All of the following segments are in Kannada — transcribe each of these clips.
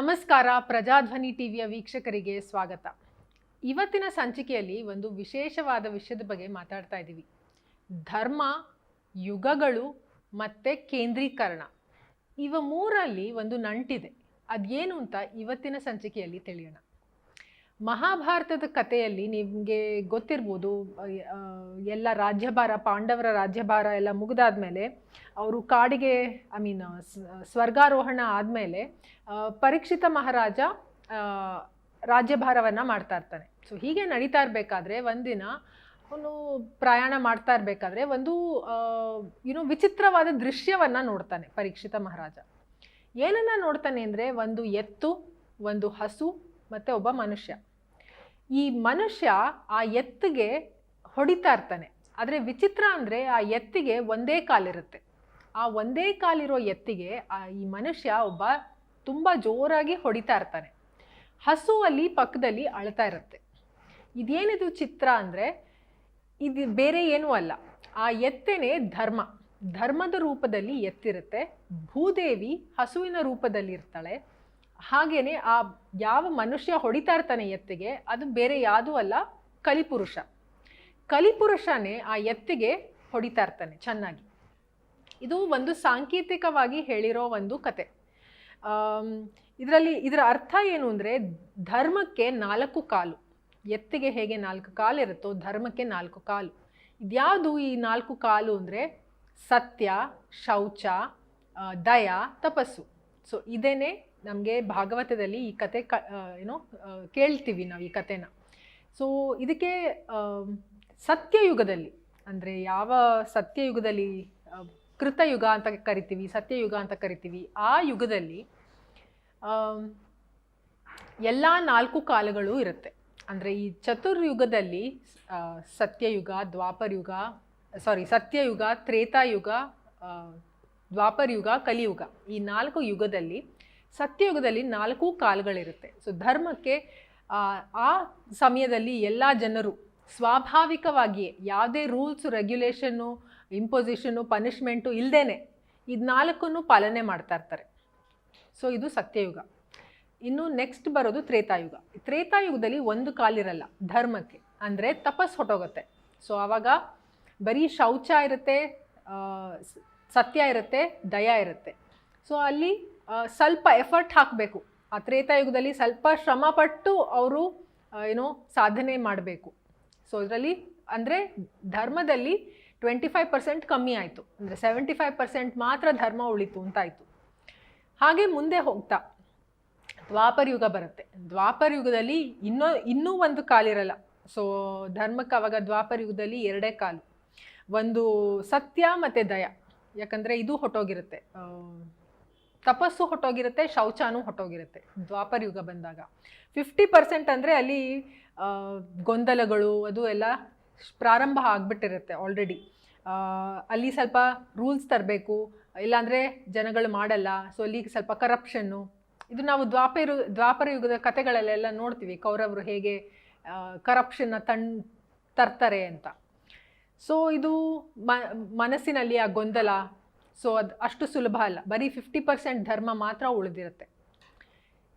ನಮಸ್ಕಾರ, ಪ್ರಜಾಧ್ವನಿ ಟಿವಿಯ ವೀಕ್ಷಕರಿಗೆ ಸ್ವಾಗತ. ಇವತ್ತಿನ ಸಂಚಿಕೆಯಲ್ಲಿ ಒಂದು ವಿಶೇಷವಾದ ವಿಷಯದ ಬಗ್ಗೆ ಮಾತಾಡ್ತಾ ಇದ್ದೀವಿ. ಧರ್ಮ, ಯುಗಗಳು ಮತ್ತು ಕೇಂದ್ರೀಕರಣ. ಇವ ಮೂರಲ್ಲಿ ಒಂದು ನಂಟಿದೆ. ಅದೇನು ಅಂತ ಇವತ್ತಿನ ಸಂಚಿಕೆಯಲ್ಲಿ ತಿಳಿಯೋಣ. ಮಹಾಭಾರತದ ಕಥೆಯಲ್ಲಿ ನಿಮಗೆ ಗೊತ್ತಿರ್ಬೋದು ಎಲ್ಲ ರಾಜ್ಯಭಾರ, ಪಾಂಡವರ ರಾಜ್ಯಭಾರ ಎಲ್ಲ ಮುಗಿದಾದ ಮೇಲೆ ಅವರು ಕಾಡಿಗೆ ಐ ಮೀನ್ ಸ್ವರ್ಗಾರೋಹಣ ಆದಮೇಲೆ ಪರೀಕ್ಷಿತ ಮಹಾರಾಜ ರಾಜ್ಯಭಾರವನ್ನು ಮಾಡ್ತಾ ಇರ್ತಾನೆ. ಸೊ ಹೀಗೆ ನಡೀತಾ ಇರಬೇಕಾದ್ರೆ ಒಂದಿನ ಅವನು ಪ್ರಯಾಣ ಮಾಡ್ತಾ ಇರಬೇಕಾದ್ರೆ ಒಂದು ಏನೋ ವಿಚಿತ್ರವಾದ ದೃಶ್ಯವನ್ನು ನೋಡ್ತಾನೆ ಪರೀಕ್ಷಿತ ಮಹಾರಾಜ. ಏನನ್ನ ನೋಡ್ತಾನೆ ಅಂದರೆ ಒಂದು ಎತ್ತು, ಒಂದು ಹಸು ಮತ್ತು ಒಬ್ಬ ಮನುಷ್ಯ. ಈ ಮನುಷ್ಯ ಆ ಎತ್ತಿಗೆ ಹೊಡಿತಾ ಇರ್ತಾನೆ. ಆದರೆ ವಿಚಿತ್ರ ಅಂದರೆ ಆ ಎತ್ತಿಗೆ ಒಂದೇ ಕಾಲಿರುತ್ತೆ. ಆ ಒಂದೇ ಕಾಲಿರೋ ಎತ್ತಿಗೆ ಆ ಈ ಮನುಷ್ಯ ಒಬ್ಬ ತುಂಬ ಜೋರಾಗಿ ಹೊಡಿತಾ ಇರ್ತಾನೆ. ಹಸು ಅಲ್ಲಿ ಪಕ್ಕದಲ್ಲಿ ಅಳ್ತಾ ಇರುತ್ತೆ. ಇದೇನಿದು ಚಿತ್ರ ಅಂದರೆ ಇದು ಬೇರೆ ಏನೂ ಅಲ್ಲ. ಆ ಎತ್ತೇನೆ ಧರ್ಮ. ಧರ್ಮದ ರೂಪದಲ್ಲಿ ಎತ್ತಿರುತ್ತೆ. ಭೂದೇವಿ ಹಸುವಿನ ರೂಪದಲ್ಲಿ ಇರ್ತಾಳೆ ಹಾಗೇನೆ ಆ ಯಾವ ಮನುಷ್ಯ ಹೊಡಿತಾ ಇರ್ತಾನೆ ಎತ್ತಿಗೆ, ಅದು ಬೇರೆ ಯಾವುದೂ ಅಲ್ಲ, ಕಲಿಪುರುಷ. ಕಲಿಪುರುಷನೇ ಆ ಎತ್ತಿಗೆ ಹೊಡಿತಾ ಇರ್ತಾನೆ ಚೆನ್ನಾಗಿ. ಇದು ಒಂದು ಸಾಂಕೇತಿಕವಾಗಿ ಹೇಳಿರೋ ಒಂದು ಕತೆ. ಇದರಲ್ಲಿ ಇದರ ಅರ್ಥ ಏನು ಅಂದರೆ, ಧರ್ಮಕ್ಕೆ ನಾಲ್ಕು ಕಾಲು. ಎತ್ತಿಗೆ ಹೇಗೆ ನಾಲ್ಕು ಕಾಲು ಇರುತ್ತೋ, ಧರ್ಮಕ್ಕೆ ನಾಲ್ಕು ಕಾಲು. ಇದ್ಯಾವುದು ಈ ನಾಲ್ಕು ಕಾಲು ಅಂದರೆ, ಸತ್ಯ, ಶೌಚ ದಯಾ, ತಪಸ್ಸು. ಸೊ ಇದೇನೆ ನಮಗೆ ಭಾಗವತದಲ್ಲಿ ಈ ಕತೆ ಕ ಏನು ಕೇಳ್ತೀವಿ ನಾವು ಈ ಕತೆನ. ಸೊ ಇದಕ್ಕೆ ಸತ್ಯಯುಗದಲ್ಲಿ, ಅಂದರೆ ಯಾವ ಸತ್ಯಯುಗದಲ್ಲಿ ಕೃತಯುಗ ಅಂತ ಕರಿತೀವಿ, ಸತ್ಯಯುಗ ಅಂತ ಕರಿತೀವಿ, ಆ ಯುಗದಲ್ಲಿ ಎಲ್ಲ ನಾಲ್ಕು ಕಾಲಗಳು ಇರುತ್ತೆ. ಅಂದರೆ ಈ ಚತುರ್ಯುಗದಲ್ಲಿ ಸತ್ಯಯುಗ, ದ್ವಾಪರಯುಗ ಸಾರಿ ಸತ್ಯಯುಗ, ತ್ರೇತಾಯುಗ ದ್ವಾಪರಯುಗ, ಕಲಿಯುಗ ಈ ನಾಲ್ಕು ಯುಗದಲ್ಲಿ ಸತ್ಯಯುಗದಲ್ಲಿ ನಾಲ್ಕು ಕಾಲಗಳಿರುತ್ತೆ. ಸೊ ಧರ್ಮಕ್ಕೆ ಆ, ಸಮಯದಲ್ಲಿ ಎಲ್ಲ ಜನರು ಸ್ವಾಭಾವಿಕವಾಗಿಯೇ ಯಾವುದೇ ರೂಲ್ಸು ರೆಗ್ಯುಲೇಷನ್ನು ಇಂಪೋಸಿಷನ್ನು ಪನಿಷ್ಮೆಂಟು ಇಲ್ಲದೇ ಇದು ನಾಲ್ಕನ್ನು ಪಾಲನೆ ಮಾಡ್ತಾ ಇರ್ತಾರೆ. ಸೊ ಇದು ಸತ್ಯಯುಗ. ಇನ್ನು ನೆಕ್ಸ್ಟ್ ಬರೋದು ತ್ರೇತಾಯುಗ. ತ್ರೇತಾಯುಗದಲ್ಲಿ ಒಂದು ಕಾಲಿರಲ್ಲ ಧರ್ಮಕ್ಕೆ. ಅಂದರೆ ತಪಸ್ ಹೊಟ್ಟೋಗುತ್ತೆ ಸೊ ಆವಾಗ ಬರೀ ಶೌಚ ಇರುತ್ತೆ ಸತ್ಯ ಇರುತ್ತೆ ದಯ ಇರುತ್ತೆ. ಸೊ ಅಲ್ಲಿ ಸ್ವಲ್ಪ ಎಫರ್ಟ್ ಹಾಕಬೇಕು. ಆ ತ್ರೇತಾಯುಗದಲ್ಲಿ ಸ್ವಲ್ಪ ಶ್ರಮಪಟ್ಟು ಅವರು ಏನೋ ಸಾಧನೆ ಮಾಡಬೇಕು. ಸೊ ಇದರಲ್ಲಿ ಅಂದರೆ ಧರ್ಮದಲ್ಲಿ ಟ್ವೆಂಟಿ ಫೈವ್ ಪರ್ಸೆಂಟ್ ಕಮ್ಮಿ ಆಯಿತು. ಅಂದರೆ ಸೆವೆಂಟಿ ಫೈವ್ ಪರ್ಸೆಂಟ್ ಮಾತ್ರ ಧರ್ಮ ಉಳಿತು ಅಂತಾಯಿತು. ಹಾಗೆ ಮುಂದೆ ಹೋಗ್ತಾ, ದ್ವಾಪರ ಯುಗ ಬರುತ್ತೆ. ದ್ವಾಪರ ಯುಗದಲ್ಲಿ ಇನ್ನೂ ಇನ್ನೂ ಒಂದು ಕಾಲಿರಲ್ಲ ಸೊ ಧರ್ಮಕ್ಕೆ ಅವಾಗ ದ್ವಾಪರ ಯುಗದಲ್ಲಿ ಎರಡೇ ಕಾಲು. ಒಂದು ಸತ್ಯ ಮತ್ತು ದಯ. ಯಾಕಂದರೆ ಇದು ಹೊಟ್ಟೋಗಿರುತ್ತೆ ತಪಸ್ಸು ಹೊಟ್ಟೋಗಿರುತ್ತೆ, ಶೌಚಾನೂ ಹೊಟ್ಟೋಗಿರುತ್ತೆ ದ್ವಾಪರ ಯುಗ ಬಂದಾಗ. ಫಿಫ್ಟಿ ಪರ್ಸೆಂಟ್ ಅಂದರೆ ಅಲ್ಲಿ ಗೊಂದಲಗಳು, ಅದು ಎಲ್ಲ ಪ್ರಾರಂಭ ಆಗಿಬಿಟ್ಟಿರುತ್ತೆ ಆಲ್ರೆಡಿ ಅಲ್ಲಿ ಸ್ವಲ್ಪ ರೂಲ್ಸ್ ತರಬೇಕು, ಇಲ್ಲಾಂದರೆ ಜನಗಳು ಮಾಡಲ್ಲ ಸೊ ಅಲ್ಲಿ ಸ್ವಲ್ಪ ಕರಪ್ಷನ್ನು ಇದು ನಾವು ದ್ವಾಪರ ದ್ವಾಪರ ಯುಗದ ಕಥೆಗಳಲ್ಲೆಲ್ಲ ನೋಡ್ತೀವಿ, ಕೌರವರು ಹೇಗೆ ಕರಪ್ಷನ್ನ ತಣ್, ತರ್ತಾರೆ ಅಂತ. ಸೊ ಇದು ಮನಸ್ಸಿನಲ್ಲಿ ಆ ಗೊಂದಲ ಸೊ ಅದು ಅಷ್ಟು ಸುಲಭ ಅಲ್ಲ. ಬರೀ ಫಿಫ್ಟಿ ಪರ್ಸೆಂಟ್ ಧರ್ಮ ಮಾತ್ರ ಉಳಿದಿರುತ್ತೆ.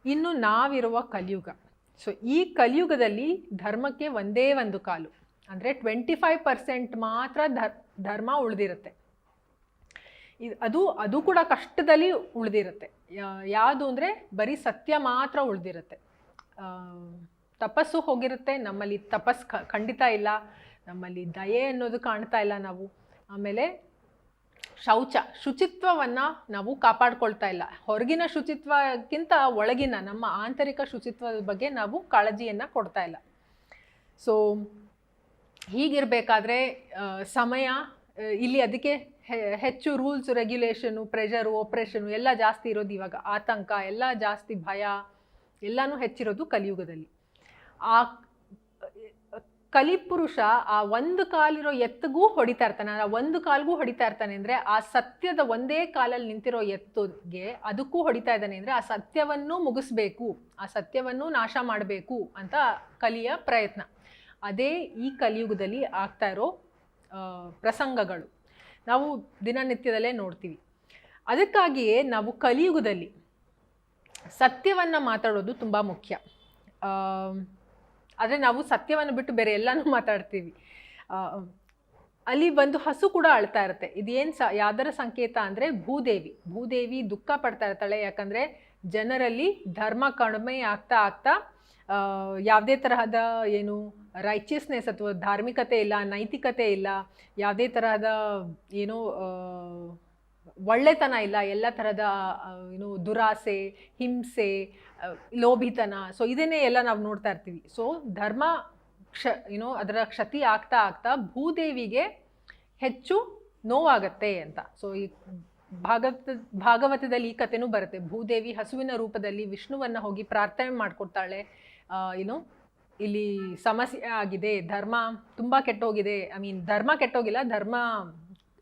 ಇನ್ನು ನಾವಿರುವ ಕಲಿಯುಗ. ಸೊ ಈ ಕಲಿಯುಗದಲ್ಲಿ ಧರ್ಮಕ್ಕೆ ಒಂದೇ ಒಂದು ಕಾಲು. ಅಂದರೆ ಟ್ವೆಂಟಿ ಫೈವ್ ಪರ್ಸೆಂಟ್ ಮಾತ್ರ ಧರ್ ಧರ್ಮ ಉಳಿದಿರುತ್ತೆ. ಇದು ಅದು ಅದು ಕೂಡ ಕಷ್ಟದಲ್ಲಿ ಉಳಿದಿರುತ್ತೆ. ಯಾವುದು ಅಂದರೆ ಬರೀ ಸತ್ಯ ಮಾತ್ರ ಉಳಿದಿರುತ್ತೆ. ತಪಸ್ಸು ಹೋಗಿರುತ್ತೆ. ನಮ್ಮಲ್ಲಿ ತಪಸ್ ಖಂಡಿತ ಇಲ್ಲ. ನಮ್ಮಲ್ಲಿ ದಯೆ ಅನ್ನೋದು ಕಾಣ್ತಾ ಇಲ್ಲ ನಾವು. ಆಮೇಲೆ ಶೌಚ, ಶುಚಿತ್ವವನ್ನು ನಾವು ಕಾಪಾಡ್ಕೊಳ್ತಾ ಇಲ್ಲ. ಹೊರಗಿನ ಶುಚಿತ್ವಕ್ಕಿಂತ ಒಳಗಿನ ನಮ್ಮ ಆಂತರಿಕ ಶುಚಿತ್ವದ ಬಗ್ಗೆ ನಾವು ಕಾಳಜಿಯನ್ನು ಕೊಡ್ತಾ ಇಲ್ಲ. ಸೊ ಹೀಗಿರಬೇಕಾದ್ರೆ ಸಮಯ ಇಲ್ಲಿ ಅದಕ್ಕೆ ಹೆಚ್ಚು ರೂಲ್ಸ್ ರೆಗ್ಯುಲೇಷನು ಪ್ರೆಷರು ಆಪ್ರೇಷನು ಎಲ್ಲ ಜಾಸ್ತಿ ಇರೋದು ಇವಾಗ. ಆತಂಕ, ಎಲ್ಲ ಜಾಸ್ತಿ ಭಯ, ಎಲ್ಲನೂ ಹೆಚ್ಚಿರೋದು ಕಲಿಯುಗದಲ್ಲಿ. ಆ ಕಲಿಪುರುಷ ಆ ಒಂದು ಕಾಲಿರೋ ಎತ್ತಿಗೂ ಹೊಡಿತಾ ಇರ್ತಾನೆ. ಆ ಒಂದು ಕಾಲ್ಗೂ ಹೊಡಿತಾ ಇರ್ತಾನೆ ಅಂದರೆ ಆ ಸತ್ಯದ ಒಂದೇ ಕಾಲಲ್ಲಿ ನಿಂತಿರೋ ಎತ್ತಿಗೆ ಅದಕ್ಕೂ ಹೊಡಿತಾ ಇದ್ದಾನೆ ಅಂದರೆ ಆ ಸತ್ಯವನ್ನು ಮುಗಿಸ್ಬೇಕು, ಆ ಸತ್ಯವನ್ನು ನಾಶ ಮಾಡಬೇಕು ಅಂತ ಕಲಿಯ ಪ್ರಯತ್ನ. ಅದೇ ಈ ಕಲಿಯುಗದಲ್ಲಿ ಆಗ್ತಾ ಇರೋ ಪ್ರಸಂಗಗಳು. ನಾವು ದಿನನಿತ್ಯದಲ್ಲೇ ನೋಡ್ತೀವಿ. ಅದಕ್ಕಾಗಿಯೇ ನಾವು ಕಲಿಯುಗದಲ್ಲಿ ಸತ್ಯವನ್ನು ಮಾತಾಡೋದು ತುಂಬ ಮುಖ್ಯ. ಆದರೆ ನಾವು ಸತ್ಯವನ್ನು ಬಿಟ್ಟು ಬೇರೆ ಎಲ್ಲನೂ ಮಾತಾಡ್ತೀವಿ. ಅಲ್ಲಿ ಒಂದು ಹಸು ಕೂಡ ಅಳ್ತಾ ಇರುತ್ತೆ. ಇದೇನು ಸ, ಯಾವ್ದರ ಸಂಕೇತ ಅಂದರೆ ಭೂದೇವಿ. ಭೂದೇವಿ ದುಃಖ ಪಡ್ತಾ ಇರ್ತಾಳೆ. ಯಾಕಂದರೆ ಜನರಲ್ಲಿ ಧರ್ಮ ಕಡಿಮೆ ಆಗ್ತಾ ಆಗ್ತಾ ಯಾವುದೇ ತರಹದ ಏನು ರೈಚಿಯಸ್ನೆಸ್ ಅಥವಾ ಧಾರ್ಮಿಕತೆ ಇಲ್ಲ, ನೈತಿಕತೆ ಇಲ್ಲ, ಯಾವುದೇ ತರಹದ ಏನು ಒಳ್ಳೆತನ ಇಲ್ಲ, ಎಲ್ಲ ಥರದ ಏನು ದುರಾಸೆ, ಹಿಂಸೆ ಲೋಭಿತನ. ಸೊ ಇದನ್ನೇ ಎಲ್ಲ ನಾವು ನೋಡ್ತಾ ಇರ್ತೀವಿ. ಸೊ ಧರ್ಮ ಕ್ಷ, ಏನೋ ಅದರ ಕ್ಷತಿ ಆಗ್ತಾ ಆಗ್ತಾ ಭೂದೇವಿಗೆ ಹೆಚ್ಚು ನೋವಾಗತ್ತೆ ಅಂತ. ಸೊ ಈ ಭಾಗವತ, ಭಾಗವತದಲ್ಲಿ ಈ ಕಥೆನೂ ಬರುತ್ತೆ. ಭೂದೇವಿ ಹಸುವಿನ ರೂಪದಲ್ಲಿ ವಿಷ್ಣುವನ್ನ ಹೋಗಿ ಪ್ರಾರ್ಥನೆ ಮಾಡ್ಕೊಡ್ತಾಳೆ. ಏನು, ಇಲ್ಲಿ ಸಮಸ್ಯೆ ಆಗಿದೆ, ಧರ್ಮ ತುಂಬ ಕೆಟ್ಟೋಗಿದೆ. ಐ ಮೀನ್ ಧರ್ಮ ಕೆಟ್ಟೋಗಿಲ್ಲ, ಧರ್ಮ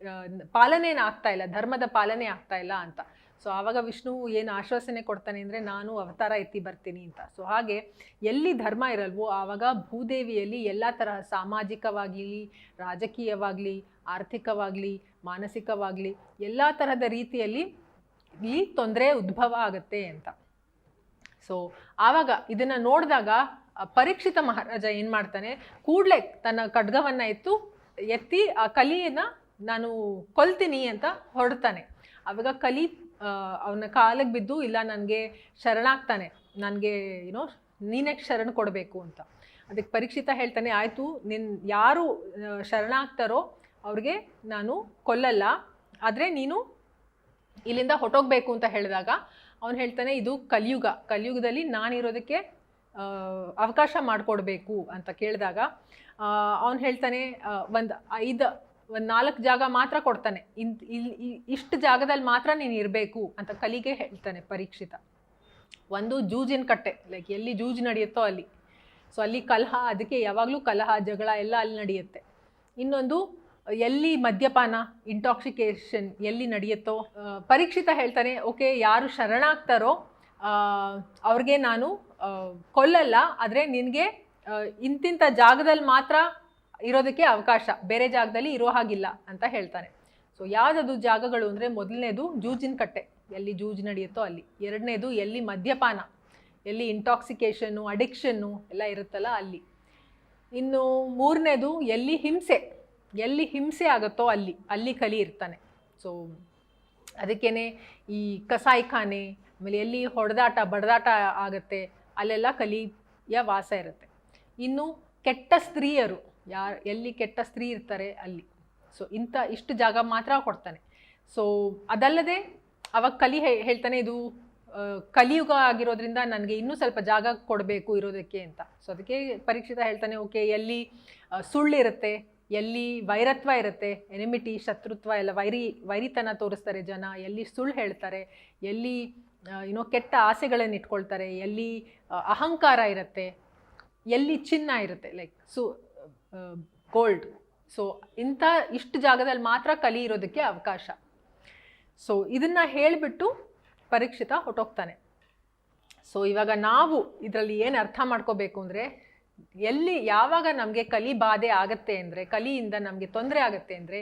ಆ, ಪಾಲನೆ ಆಗ್ತಾ ಇಲ್ಲ ಧರ್ಮದ ಪಾಲನೆ ಆಗ್ತಾ ಇಲ್ಲ ಅಂತ. ಸೊ ಆವಾಗ ವಿಷ್ಣು ಏನು ಆಶ್ವಾಸನೆ ಕೊಡ್ತಾನೆ ಅಂದರೆ ನಾನು ಅವತಾರ ಎತ್ತಿ ಬರ್ತೀನಿ ಅಂತ. ಸೊ ಹಾಗೆ ಎಲ್ಲಿ ಧರ್ಮ ಇರಲ್ವೋ ಆವಾಗ ಭೂದೇವಿಯಲ್ಲಿ ಎಲ್ಲ ತರಹ ಸಾಮಾಜಿಕವಾಗಲಿ ರಾಜಕೀಯವಾಗಲಿ ಆರ್ಥಿಕವಾಗಲಿ ಮಾನಸಿಕವಾಗಲಿ ಎಲ್ಲ ತರಹದ ರೀತಿಯಲ್ಲಿ ಈ ತೊಂದರೆ ಉದ್ಭವ ಆಗುತ್ತೆ ಅಂತ. ಸೊ ಆವಾಗ ಇದನ್ನು ನೋಡಿದಾಗ ಪರೀಕ್ಷಿತ ಮಹಾರಾಜ ಏನು ಮಾಡ್ತಾನೆ ಕೂಡಲೇ ತನ್ನ ಖಡ್ಗವನ್ನು ಎತ್ತು ಎತ್ತಿ ಆ ಕಲಿಯನ್ನು ನಾನು ಕೊಲ್ತೀನಿ ಅಂತ ಹೊರಡ್ತಾನೆ. ಆವಾಗ ಕಲಿ ಅವನ ಕಾಲಿಗೆ ಬಿದ್ದು, ಇಲ್ಲ ನನಗೆ ಶರಣಾಗ್ತಾನೆ. ನನಗೆ ಏನೋ ನೀನೇ ಶರಣ ಕೊಡಬೇಕು ಅಂತ. ಅದಕ್ಕೆ ಪರೀಕ್ಷಿತ ಹೇಳ್ತಾನೆ, ಆಯಿತು ನಿನ್ನ ಯಾರು ಶರಣಾಗ್ತಾರೋ ಅವ್ರಿಗೆ ನಾನು ಕೊಲ್ಲಲ್ಲ. ಆದರೆ ನೀನು ಇಲ್ಲಿಂದ ಹೊಟ್ಟೋಗ್ಬೇಕು ಅಂತ ಹೇಳಿದಾಗ ಅವನು ಹೇಳ್ತಾನೆ, ಇದು ಕಲಿಯುಗ. ಕಲಿಯುಗದಲ್ಲಿ ನಾನಿರೋದಕ್ಕೆ ಅವಕಾಶ ಮಾಡಿಕೊಡ್ಬೇಕು. ಅಂತ ಕೇಳಿದಾಗ ಅವನು ಹೇಳ್ತಾನೆ ಒಂದು ಐದು ಒಂದು ನಾಲ್ಕು ಜಾಗ ಮಾತ್ರ ಕೊಡ್ತಾನೆ. ಇಂತ ಇಲ್ಲಿ ಇಷ್ಟು ಜಾಗದಲ್ಲಿ ಮಾತ್ರ ನೀನು ಇರಬೇಕು ಅಂತ ಕಲಿಗೆ ಹೇಳ್ತಾನೆ ಪರೀಕ್ಷಿತ. ಒಂದು ಜೂಜಿನ ಕಟ್ಟೆ ಲೈಕ್ ಎಲ್ಲಿ ಜೂಜ್ ನಡೆಯುತ್ತೋ ಅಲ್ಲಿ. ಸೊ ಅಲ್ಲಿ ಕಲಹ, ಅದಕ್ಕೆ ಯಾವಾಗಲೂ ಕಲಹ, ಜಗಳ ಎಲ್ಲ ಅಲ್ಲಿ ನಡೆಯುತ್ತೆ. ಇನ್ನೊಂದು, ಎಲ್ಲಿ ಮದ್ಯಪಾನ ಇಂಟಾಕ್ಸಿಕೇಷನ್ ಎಲ್ಲಿ ನಡೆಯುತ್ತೋ ಪರೀಕ್ಷಿತ ಹೇಳ್ತಾನೆ, ಓಕೆ, ಯಾರು ಶರಣಾಗ್ತಾರೋ ಅವ್ರಿಗೆ ನಾನು ಕೊಲ್ಲಲ್ಲ, ಆದರೆ ನಿನಗೆ ಇಂತಿಂಥ ಜಾಗದಲ್ಲಿ ಮಾತ್ರ ಇರೋದಕ್ಕೆ ಅವಕಾಶ. ಬೇರೆ ಜಾಗದಲ್ಲಿ ಇರೋ ಹಾಗಿಲ್ಲ ಅಂತ ಹೇಳ್ತಾನೆ. ಸೊ ಯಾವುದದು ಜಾಗಗಳು ಅಂದರೆ ಮೊದಲನೇದು ಜೂಜಿನ ಕಟ್ಟೆ. ಎಲ್ಲಿ ಜೂಜ್ ನಡೆಯುತ್ತೋ ಅಲ್ಲಿ. ಎರಡನೇದು ಎಲ್ಲಿ ಮದ್ಯಪಾನ. ಎಲ್ಲಿ ಇಂಟಾಕ್ಸಿಕೇಷನ್ನು ಅಡಿಕ್ಷನ್ನು ಎಲ್ಲ ಇರುತ್ತಲ್ಲ ಅಲ್ಲಿ. ಇನ್ನು ಮೂರನೇದು ಎಲ್ಲಿ ಹಿಂಸೆ. ಎಲ್ಲಿ ಹಿಂಸೆ ಆಗುತ್ತೋ ಅಲ್ಲಿ. ಅಲ್ಲಿ ಕಲಿ ಇರ್ತಾನೆ. ಸೊ ಅದಕ್ಕೇ ಈ ಕಸಾಯಿಖಾನೆ, ಆಮೇಲೆ ಎಲ್ಲಿ ಹೊಡೆದಾಟ, ಬಡದಾಟ ಆಗುತ್ತೆ, ಅಲ್ಲೆಲ್ಲ ಕಲಿಯ ವಾಸ ಇರುತ್ತೆ. ಇನ್ನು ಕೆಟ್ಟ ಸ್ತ್ರೀಯರು. ಯಾರು, ಎಲ್ಲಿ ಕೆಟ್ಟ ಸ್ತ್ರೀ ಇರ್ತಾರೆ ಅಲ್ಲಿ. ಸೊ ಇಂಥ ಇಷ್ಟು ಜಾಗ ಮಾತ್ರ ಕೊಡ್ತಾನೆ. ಸೊ ಅದಲ್ಲದೆ ಅವಾಗ ಕಲಿ ಹೇಳ್ತಾನೆ ಇದು ಕಲಿಯುಗ ಆಗಿರೋದ್ರಿಂದ ನನಗೆ ಇನ್ನೂ ಸ್ವಲ್ಪ ಜಾಗ ಕೊಡಬೇಕು ಇರೋದಕ್ಕೆ ಅಂತ. ಸೊ ಅದಕ್ಕೆ ಪರೀಕ್ಷಿತ ಹೇಳ್ತಾನೆ ಓಕೆ ಎಲ್ಲಿ ಸುಳ್ಳು ಸುಳ್ಳಿರುತ್ತೆ ಎಲ್ಲಿ ವೈರತ್ವ ಇರುತ್ತೆ ಎನಿಮಿಟಿ ಶತ್ರುತ್ವ ಎಲ್ಲ ವೈರಿ, ವೈರಿತನ ತೋರಿಸ್ತಾರೆ ಜನ, ಎಲ್ಲಿ ಸುಳ್ಳು ಹೇಳ್ತಾರೆ, ಎಲ್ಲಿ ಏನೋ ಕೆಟ್ಟ ಆಸೆಗಳನ್ನು ಇಟ್ಕೊಳ್ತಾರೆ, ಎಲ್ಲಿ ಅಹಂಕಾರ ಇರುತ್ತೆ, ಎಲ್ಲಿ ಚಿನ್ನ ಇರುತ್ತೆ ಲೈಕ್ ಸು ಗೋಲ್ಡ್ ಸೊ ಇಂಥ ಇಷ್ಟು ಜಾಗದಲ್ಲಿ ಮಾತ್ರ ಕಲಿ ಇರೋದಕ್ಕೆ ಅವಕಾಶ. ಸೊ ಇದನ್ನು ಹೇಳಿಬಿಟ್ಟು ಪರೀಕ್ಷಿತ ಹೊಟ್ಟೋಗ್ತಾನೆ ಸೊ ಇವಾಗ ನಾವು ಇದರಲ್ಲಿ ಏನು ಅರ್ಥ ಮಾಡ್ಕೋಬೇಕು ಅಂದರೆ, ಎಲ್ಲಿ ಯಾವಾಗ ನಮಗೆ ಕಲಿ ಬಾಧೆ ಆಗತ್ತೆ ಅಂದರೆ, ಕಲಿಯಿಂದ ನಮಗೆ ತೊಂದರೆ ಆಗುತ್ತೆ ಅಂದರೆ,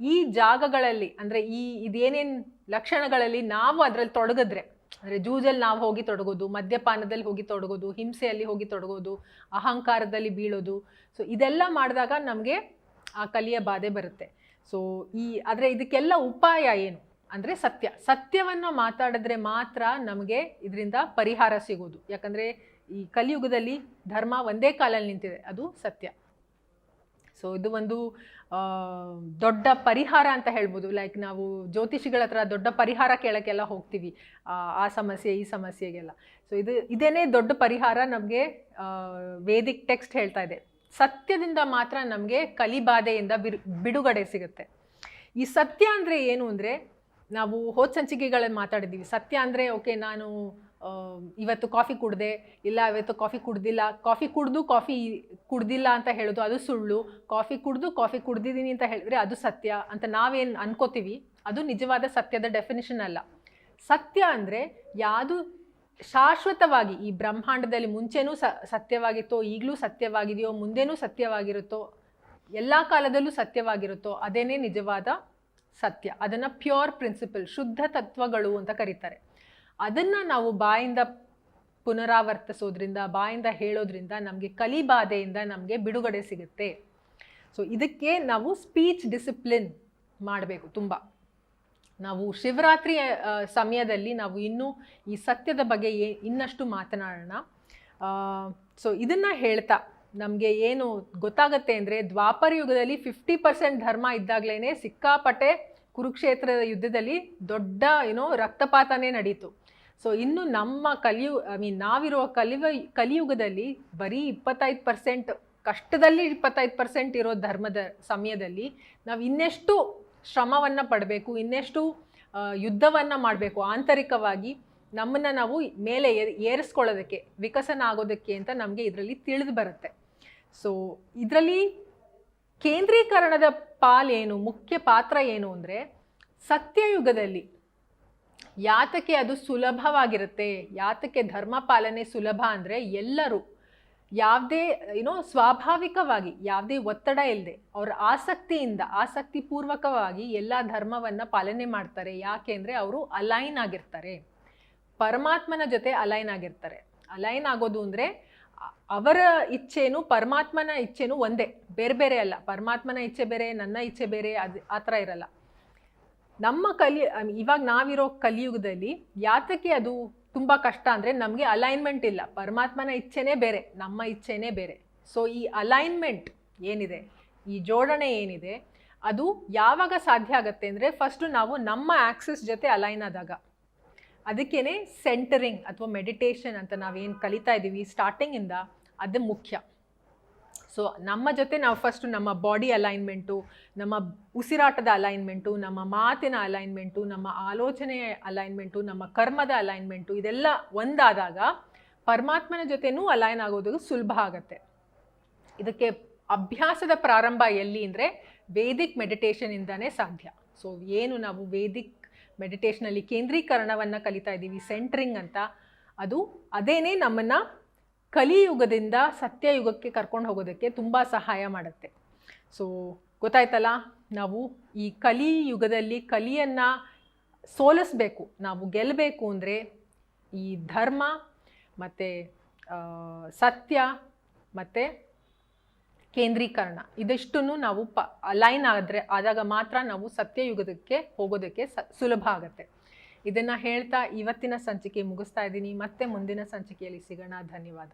ಈ ಜಾಗಗಳಲ್ಲಿ, ಅಂದರೆ ಈ ಇದೇನೇನು ಲಕ್ಷಣಗಳಲ್ಲಿ ನಾವು ಅದರಲ್ಲಿ ತೊಡಗಿದ್ರೆ ಅಂದರೆ ಜೂಜಲ್ಲಿ ನಾವು ಹೋಗಿ ತೊಡಗೋದು, ಮದ್ಯಪಾನದಲ್ಲಿ ಹೋಗಿ ತೊಡಗೋದು, ಹಿಂಸೆಯಲ್ಲಿ ಹೋಗಿ ತೊಡಗೋದು, ಅಹಂಕಾರದಲ್ಲಿ ಬೀಳೋದು. ಸೊ ಇದೆಲ್ಲ ಮಾಡಿದಾಗ ನಮಗೆ ಆ ಕಲಿಯ ಬಾಧೆ ಬರುತ್ತೆ. ಸೊ ಈ ಆದರೆ ಇದಕ್ಕೆಲ್ಲ ಉಪಾಯ ಏನು? ಅಂದರೆ ಸತ್ಯ. ಸತ್ಯವನ್ನು ಮಾತಾಡಿದ್ರೆ ಮಾತ್ರ ನಮಗೆ ಇದರಿಂದ ಪರಿಹಾರ ಸಿಗೋದು. ಯಾಕಂದರೆ ಈ ಕಲಿಯುಗದಲ್ಲಿ ಧರ್ಮ ಒಂದೇ ಕಾಲಲ್ಲಿ ನಿಂತಿದೆ. ಅದು ಸತ್ಯ. ಸೊ ಇದು ಒಂದು ದೊಡ್ಡ ಪರಿಹಾರ ಅಂತ ಹೇಳ್ಬೋದು. ಲೈಕ್ ನಾವು ಜ್ಯೋತಿಷಿಗಳ ಹತ್ರ ದೊಡ್ಡ ಪರಿಹಾರ ಕೇಳೋಕ್ಕೆಲ್ಲ ಹೋಗ್ತೀವಿ. ಆ, ಸಮಸ್ಯೆ ಈ ಸಮಸ್ಯೆಗೆಲ್ಲ. ಸೊ ಇದು ಇದೇನೇ ದೊಡ್ಡ ಪರಿಹಾರ ನಮಗೆ ವೇದಿಕ್ ಟೆಕ್ಸ್ಟ್ ಹೇಳ್ತಾ ಇದೆ. ಸತ್ಯದಿಂದ ಮಾತ್ರ ನಮಗೆ ಕಲಿಬಾಧೆಯಿಂದ ಬಿರು ಬಿಡುಗಡೆ ಸಿಗುತ್ತೆ. ಈ ಸತ್ಯ ಅಂದರೆ ಏನು ಅಂದರೆ ನಾವು ಹೋದ ಸಂಚಿಕೆಗಳಲ್ಲಿ ಮಾತಾಡಿದ್ದೀವಿ. ಸತ್ಯ ಅಂದರೆ ಓಕೆ ನಾನು ಇವತ್ತು ಕಾಫಿ ಕುಡ್ದೆ, ಇಲ್ಲ ಇವತ್ತು ಕಾಫಿ ಕುಡ್ದಿಲ್ಲ, ಕಾಫಿ ಕುಡ್ದು ಕಾಫಿ ಕುಡ್ದಿಲ್ಲ ಅಂತ ಹೇಳೋದು ಅದು ಸುಳ್ಳು, ಕಾಫಿ ಕುಡ್ದು ಕಾಫಿ ಕುಡ್ದಿದ್ದೀನಿ ಅಂತ ಹೇಳಿದ್ರೆ ಅದು ಸತ್ಯ ಅಂತ ನಾವೇನು ಅನ್ಕೋತೀವಿ, ಅದು ನಿಜವಾದ ಸತ್ಯದ ಡೆಫಿನಿಷನ್ ಅಲ್ಲ. ಸತ್ಯ ಅಂದರೆ ಯಾವುದು ಶಾಶ್ವತವಾಗಿ, ಈ ಬ್ರಹ್ಮಾಂಡದಲ್ಲಿ ಮುಂಚೆನೂ ಸತ್ಯವಾಗಿತ್ತೋ, ಈಗಲೂ ಸತ್ಯವಾಗಿದೆಯೋ, ಮುಂದೆನೂ ಸತ್ಯವಾಗಿರುತ್ತೋ, ಎಲ್ಲ ಕಾಲದಲ್ಲೂ ಸತ್ಯವಾಗಿರುತ್ತೋ, ಅದೇನೇ ನಿಜವಾದ ಸತ್ಯ. ಅದನ್ನು ಪ್ಯೂರ್ ಪ್ರಿನ್ಸಿಪಲ್ ಶುದ್ಧ ತತ್ವಗಳು ಅಂತ ಕರೀತಾರೆ. ಅದನ್ನು ನಾವು ಬಾಯಿಂದ ಪುನರಾವರ್ತಿಸೋದ್ರಿಂದ, ಬಾಯಿಂದ ಹೇಳೋದ್ರಿಂದ ನಮಗೆ ಕಲಿಬಾಧೆಯಿಂದ ನಮಗೆ ಬಿಡುಗಡೆ ಸಿಗುತ್ತೆ. ಸೊ ಇದಕ್ಕೆ ನಾವು ಸ್ಪೀಚ್ ಡಿಸಿಪ್ಲಿನ್ ಮಾಡಬೇಕು ತುಂಬ. ನಾವು ಶಿವರಾತ್ರಿ ಸಮಯದಲ್ಲಿ ನಾವು ಇನ್ನೂ ಈ ಸತ್ಯದ ಬಗ್ಗೆ ಇನ್ನಷ್ಟು ಮಾತನಾಡೋಣ. ಸೊ ಇದನ್ನು ಹೇಳ್ತಾ ನಮಗೆ ಏನು ಗೊತ್ತಾಗತ್ತೆ ಅಂದರೆ ದ್ವಾಪರ ಯುಗದಲ್ಲಿ ಫಿಫ್ಟಿ ಪರ್ಸೆಂಟ್ ಧರ್ಮ ಇದ್ದಾಗಲೇ ಸಿಕ್ಕಾಪಟ್ಟೆ ಕುರುಕ್ಷೇತ್ರದ ಯುದ್ಧದಲ್ಲಿ ದೊಡ್ಡ ಏನೋ ರಕ್ತಪಾತನೇ ನಡೀತು. ಸೊ ಇನ್ನು ನಮ್ಮ ಕಲಿಯು ಐ ಮೀನ್ ನಾವಿರುವ ಕಲಿಯುವ ಕಲಿಯುಗದಲ್ಲಿ ಬರೀ ಇಪ್ಪತ್ತೈದು ಪರ್ಸೆಂಟ್ ಕಷ್ಟದಲ್ಲಿ ಇಪ್ಪತ್ತೈದು ಪರ್ಸೆಂಟ್ ಇರೋ ಧರ್ಮದ ಸಮಯದಲ್ಲಿ ನಾವು ಇನ್ನೆಷ್ಟು ಶ್ರಮವನ್ನು ಪಡಬೇಕು, ಇನ್ನೆಷ್ಟು ಯುದ್ಧವನ್ನು ಮಾಡಬೇಕು ಆಂತರಿಕವಾಗಿ ನಮ್ಮನ್ನು ನಾವು ಮೇಲೆ ಏರ್- ಏರಿಸ್ಕೊಳ್ಳೋದಕ್ಕೆ, ವಿಕಸನ ಆಗೋದಕ್ಕೆ ಅಂತ ನಮಗೆ ಇದರಲ್ಲಿ ತಿಳಿದು ಬರುತ್ತೆ. ಸೊ ಇದರಲ್ಲಿ ಕೇಂದ್ರೀಕರಣದ ಪಾಲೇನು ಮುಖ್ಯ ಪಾತ್ರ ಏನು ಅಂದರೆ ಸತ್ಯಯುಗದಲ್ಲಿ ಯಾತಕ್ಕೆ ಅದು ಸುಲಭವಾಗಿರುತ್ತೆ, ಯಾತಕ್ಕೆ ಧರ್ಮ ಪಾಲನೆ ಸುಲಭ ಅಂದರೆ ಎಲ್ಲರೂ ಯಾವುದೇ ಏನೋ ಸ್ವಾಭಾವಿಕವಾಗಿ, ಯಾವುದೇ ಒತ್ತಡ ಇಲ್ಲದೆ ಅವರ ಆಸಕ್ತಿಯಿಂದ, ಆಸಕ್ತಿಪೂರ್ವಕವಾಗಿ ಎಲ್ಲ ಧರ್ಮವನ್ನು ಪಾಲನೆ ಮಾಡ್ತಾರೆ. ಯಾಕೆಂದರೆ ಅವರು ಅಲೈನ್ ಆಗಿರ್ತಾರೆ. ಪರಮಾತ್ಮನ ಜೊತೆ ಅಲೈನ್ ಆಗಿರ್ತಾರೆ. ಅಲೈನ್ ಆಗೋದು ಅಂದರೆ ಅವರ ಇಚ್ಛೆನು ಪರಮಾತ್ಮನ ಇಚ್ಛೆನೂ ಒಂದೇ, ಬೇರೆ ಬೇರೆ ಅಲ್ಲ. ಪರಮಾತ್ಮನ ಇಚ್ಛೆ ಬೇರೆ, ನನ್ನ ಇಚ್ಛೆ ಬೇರೆ, ಅದು ಆ ಥರ ಇರಲ್ಲ. ನಮ್ಮ ಕಲಿ ಇವಾಗ ನಾವಿರೋ ಕಲಿಯುಗದಲ್ಲಿ ಯಾತಕ್ಕೆ ಅದು ತುಂಬ ಕಷ್ಟ ಅಂದರೆ ನಮಗೆ ಅಲೈನ್ಮೆಂಟ್ ಇಲ್ಲ. ಪರಮಾತ್ಮನ ಇಚ್ಛೆನೇ ಬೇರೆ, ನಮ್ಮ ಇಚ್ಛೆನೇ ಬೇರೆ. ಸೊ, ಈ ಅಲೈನ್ಮೆಂಟ್ ಏನಿದೆ, ಈ ಜೋಡಣೆ ಏನಿದೆ, ಅದು ಯಾವಾಗ ಸಾಧ್ಯ ಆಗುತ್ತೆ ಅಂದರೆ ಫಸ್ಟು ನಾವು ನಮ್ಮ ಆ್ಯಕ್ಸಸ್ ಜೊತೆ ಅಲೈನ್ ಆದಾಗ. ಅದಕ್ಕೇನೆ ಸೆಂಟರಿಂಗ್ ಅಥವಾ ಮೆಡಿಟೇಷನ್ ಅಂತ ನಾವೇನು ಕಲಿತಾ ಇದ್ದೀವಿ ಸ್ಟಾರ್ಟಿಂಗಿಂದ ಅದು ಮುಖ್ಯ. ಸೊ ನಮ್ಮ ಜೊತೆ ನಾವು ಫಸ್ಟು ನಮ್ಮ ಬಾಡಿ ಅಲೈನ್ಮೆಂಟು ನಮ್ಮ ಉಸಿರಾಟದ ಅಲೈನ್ಮೆಂಟು ನಮ್ಮ ಮಾತಿನ ಅಲೈನ್ಮೆಂಟು ನಮ್ಮ ಆಲೋಚನೆಯ ಅಲೈನ್ಮೆಂಟು ನಮ್ಮ ಕರ್ಮದ ಅಲೈನ್ಮೆಂಟು ಇದೆಲ್ಲ ಒಂದಾದಾಗ ಪರಮಾತ್ಮನ ಜೊತೆನೂ ಅಲೈನ್ ಆಗೋದು ಸುಲಭ ಆಗುತ್ತೆ. ಇದಕ್ಕೆ ಅಭ್ಯಾಸದ ಪ್ರಾರಂಭ ಎಲ್ಲಿ ಅಂದರೆ ವೇದಿಕ್ ಮೆಡಿಟೇಷನಿಂದನೇ ಸಾಧ್ಯ. ಸೊ ಏನು ನಾವು ವೇದಿಕ್ ಮೆಡಿಟೇಷನಲ್ಲಿ ಕೇಂದ್ರೀಕರಣವನ್ನು ಕಲಿತಾ ಇದ್ದೀವಿ ಸೆಂಟ್ರಿಂಗ್ ಅಂತ. ಅದು ಅದೇನೇ ನಮ್ಮನ್ನು ಕಲಿಯುಗದಿಂದ ಸತ್ಯಯುಗಕ್ಕೆ ಕರ್ಕೊಂಡು ಹೋಗೋದಕ್ಕೆ ತುಂಬ ಸಹಾಯ ಮಾಡುತ್ತೆ. ಸೊ ಗೊತ್ತಾಯ್ತಲ್ಲ, ನಾವು ಈ ಕಲಿಯುಗದಲ್ಲಿ ಕಲಿಯನ್ನು ಸೋಲಿಸ್ಬೇಕು, ನಾವು ಗೆಲ್ಲಬೇಕು ಅಂದರೆ ಈ ಧರ್ಮ ಮತ್ತು ಸತ್ಯ ಮತ್ತು ಕೇಂದ್ರೀಕರಣ. ಇದಿಷ್ಟನ್ನು ನಾವು ಪ ಅಲೈನ್ ಆದರೆ ಆದಾಗ ಮಾತ್ರ ನಾವು ಸತ್ಯಯುಗದಕ್ಕೆ ಹೋಗೋದಕ್ಕೆ ಸುಲಭ ಆಗುತ್ತೆ. ಇದನ್ನು ಹೇಳ್ತಾ ಇವತ್ತಿನ ಸಂಚಿಕೆ ಮುಗಿಸ್ತಾ ಇದ್ದೀನಿ. ಮತ್ತೆ ಮುಂದಿನ ಸಂಚಿಕೆಯಲ್ಲಿ ಸಿಗೋಣ. ಧನ್ಯವಾದ.